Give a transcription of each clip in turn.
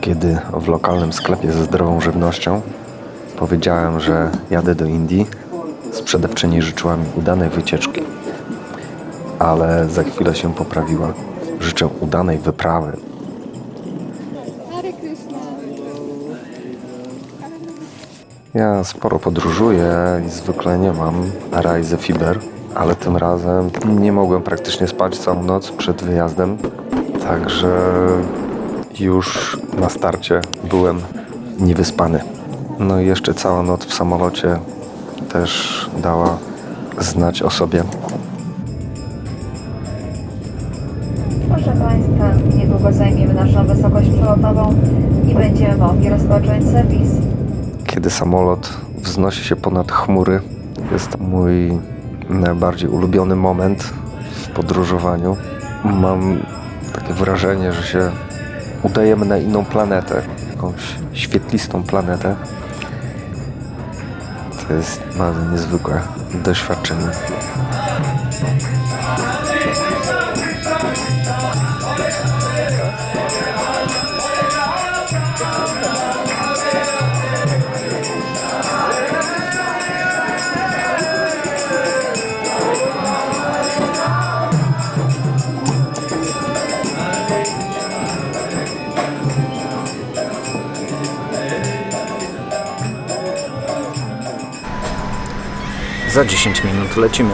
Kiedy w lokalnym sklepie ze zdrową żywnością powiedziałem, że jadę do Indii, sprzedawczyni życzyła mi udanej wycieczki. Ale za chwilę się poprawiła. Życzę udanej wyprawy. Ja sporo podróżuję i zwykle nie mam rajzy fiber, ale tym razem nie mogłem praktycznie spać całą noc przed wyjazdem, także już na starcie byłem niewyspany. No i jeszcze cała noc w samolocie też dała znać o sobie. Proszę Państwa, niedługo zajmiemy naszą wysokość przelotową i będziemy mogli rozpocząć serwis. Kiedy samolot wznosi się ponad chmury, jest to mój najbardziej ulubiony moment w podróżowaniu. Mam takie wrażenie, że się udajemy na inną planetę, jakąś świetlistą planetę. To jest bardzo niezwykłe doświadczenie. Za 10 minut lecimy.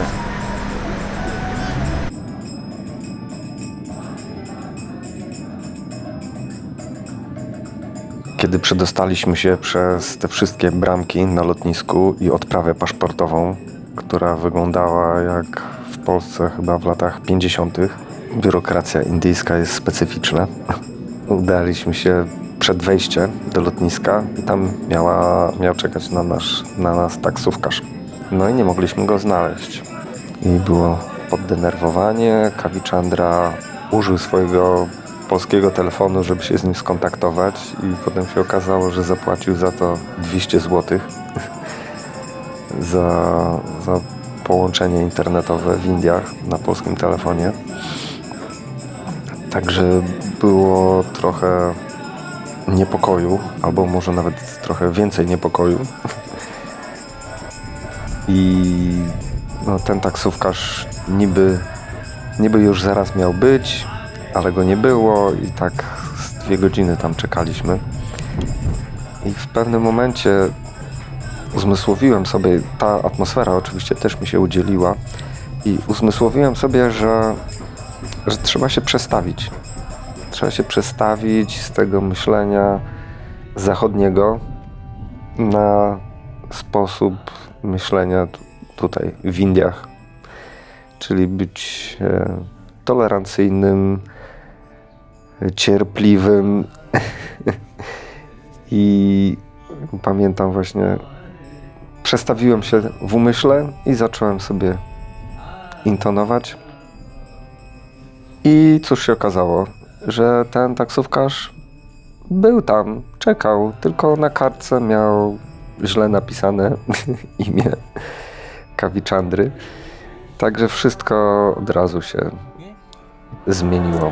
Kiedy przedostaliśmy się przez te wszystkie bramki na lotnisku i odprawę paszportową, która wyglądała jak w Polsce chyba w latach 50., biurokracja indyjska jest specyficzna. Udaliśmy się przed wejściem do lotniska i tam miała, miał czekać na, nasz, na nas taksówkarz. No i nie mogliśmy go znaleźć. I było poddenerwowanie. Kawichandra użył swojego polskiego telefonu, żeby się z nim skontaktować i potem się okazało, że zapłacił za to 200 zł za, za połączenie internetowe w Indiach na polskim telefonie. Także było trochę niepokoju, albo może nawet trochę więcej niepokoju. I no, ten taksówkarz niby, niby już zaraz miał być, ale go nie było i tak z dwie godziny tam czekaliśmy. I w pewnym momencie uzmysłowiłem sobie, ta atmosfera oczywiście też mi się udzieliła i uzmysłowiłem sobie, że, że trzeba się przestawić. Trzeba się przestawić z tego myślenia zachodniego na sposób myślenia tutaj w Indiach. Czyli być e, tolerancyjnym, cierpliwym. I pamiętam właśnie, przestawiłem się w umyśle i zacząłem sobie intonować. I cóż się okazało, że ten taksówkarz był tam, czekał, tylko na kartce miał źle napisane imię Kawichandry. Także wszystko od razu się zmieniło.